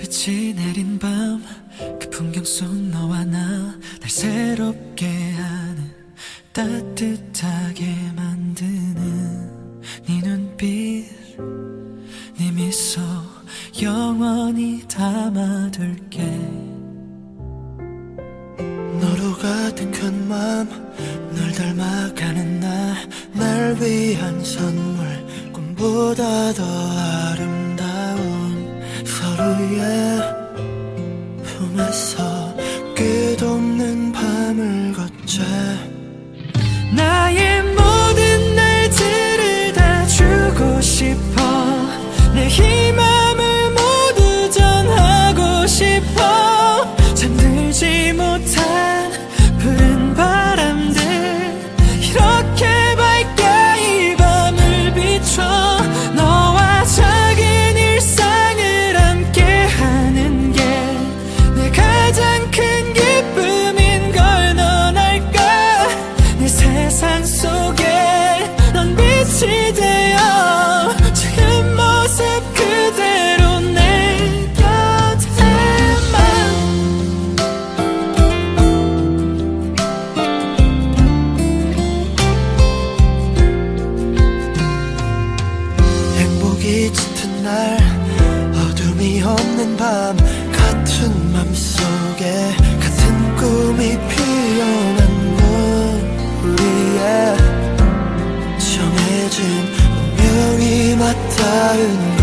불빛이 내린 밤 그 풍경 속 너와 나 날 새롭게 하는 따뜻하게 만드는 네 눈빛 네 미소 영원히 담아둘게. 너로 가득한 맘널 닮아가는 나 날 위한 선물 꿈보다 더 아름다운 yeah. 밤 같은 맘속에 같은 꿈이 피어난 건 우리의 정해진 운명이 맞닿은